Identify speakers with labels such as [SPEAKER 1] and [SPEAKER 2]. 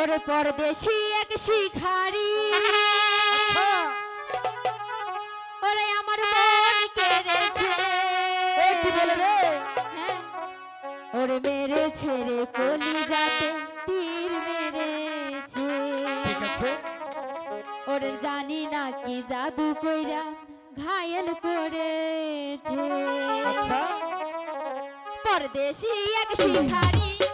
[SPEAKER 1] ওর পরদেশি এক শিখারি। ওরে আমার মন কেড়েছে।
[SPEAKER 2] ওর মেরে ছেড়ে রে?
[SPEAKER 1] হ্যাঁ। যাতে তীর মেরেছে।
[SPEAKER 2] ওর
[SPEAKER 1] ওরে জানি না কি জাদু কইরা ঘায়েল করেছে। পরদেশি এক শিখারি।